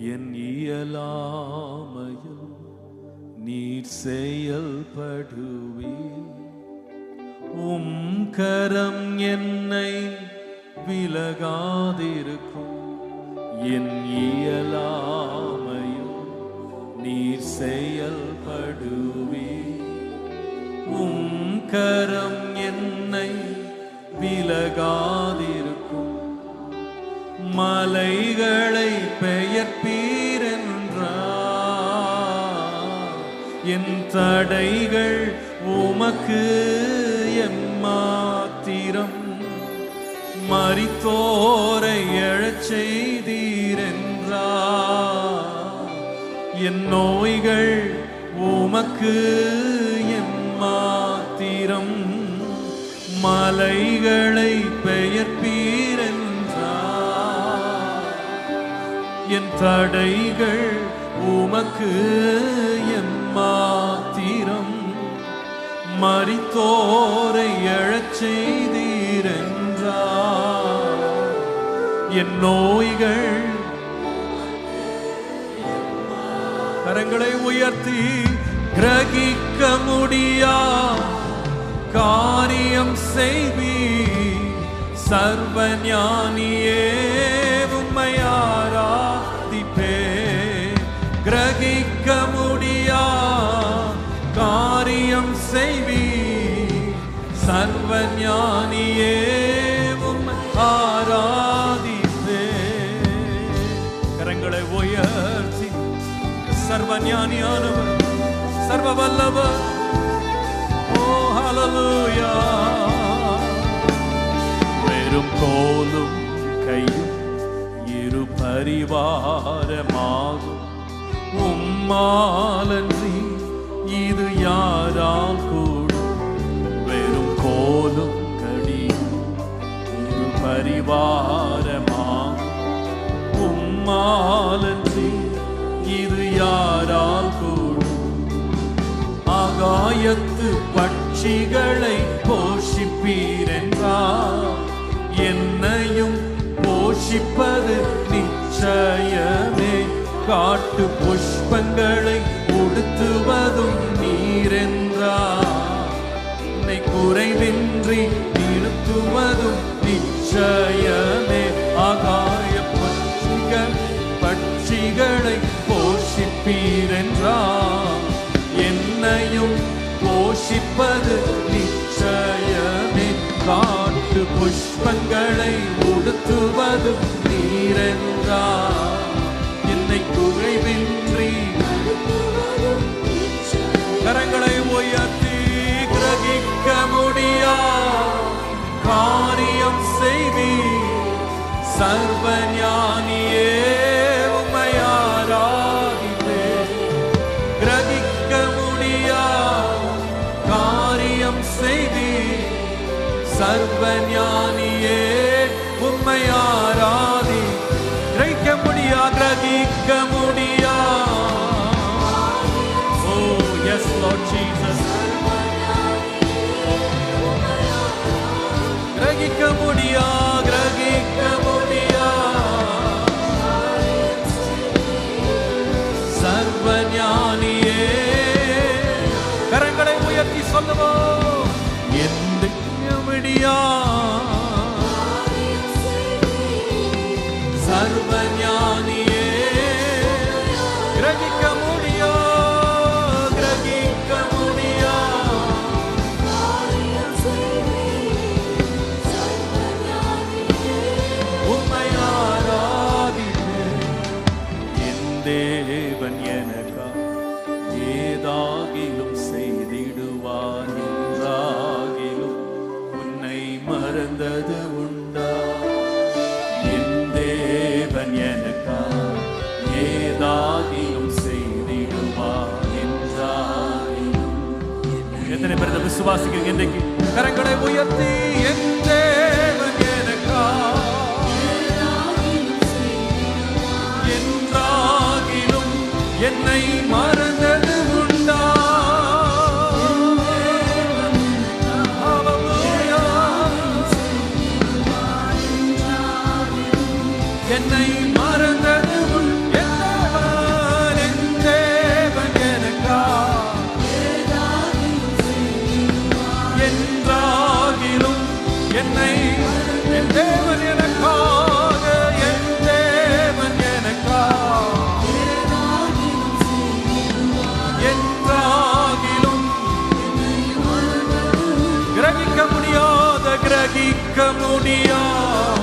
என் இயலாமையில் நீர் செயல்படுவே உம் கரம் என்னை விலகாதிருக்கும். என் இயலாமையில் நீர் செயல்படுவே உம் கரம் என்னை விலகாதிருக்கும். மலைகளை பெயர்ப்பீரென்றார். என் தடைகள் உமக்கு எம்மாத்திரம். மறித்தோரை எழச் செய்தீரென்றார். என் நோய்கள் உமக்கு எம்மாத்திரம். மலைகளை பெயர்ப்பீர் என் தடைகள் உமக்கு என் மாத்திரம். மறித்தோரை எழச் செய்தீரென்றார். என் நோய்கள் கரங்களை உயர்த்தி கிரகிக்க முடியா காரியம் செய்வி சர்வ ஞானியே ஞானியானவர் சர்வ வல்லவர் ஓ ஹலலூயா வெறும் கோலும் கையும் இரு பரிவாரமாகும் உம்மாலன்றி இது யாரால் கூடும் வெறும் கோலும் கடியும் இரு பரிவார ஆகாயத்து பட்சிகளை போஷிப்பீரென்றார் என்னையும் போஷிப்பது நிச்சயமே. காட்டு புஷ்பங்களை உடுத்துவதும் நீரென்றார் என்னை குறைவின்றி நிறுத்துவதும் நிச்சயமே. ஆகாய பட்சிகள் பட்சிகளை போஷிப்பீரென்றார் உடுத்துவது நீரென்றார் என்னை குறைவின்றி கரங்களை உயர்த்தி கிரகிக்க முடியா காரியம் செய்வி சர்வ ஞானியே உம்மையாராதிப்பே கிரகிக்க முடியா காரியம் செய்தி சர்வ ஞானியே உம்மையாராதி கிரைக்க முடியா கிரகிக்க முடியா. ஓ எஸ் லார்ட் ஜீசஸ் கிரகிக்க முடியா கிரகிக்க முடியா. சர்வ ஞானியே கரங்களை உயர்த்தி சொல்லுவோம். எந்த முடியா தேவன் எனக்கா? ஏதாகிலும் செய்திடுவார் என்றாகிலும் உன்னை மறந்தது உண்டா? என் தேவன் எனக்கா? ஏதாகிலும் செய்திடுவார் என்றாகிலும் எத்தனை பேர் இதை விசுவாசிக்கிறீங்க? இன்றைக்கு கரங்களை உயர்த்தி. என்னை மறந்தது கிரகிக்க முடியாத கிரகிக்க முடியாது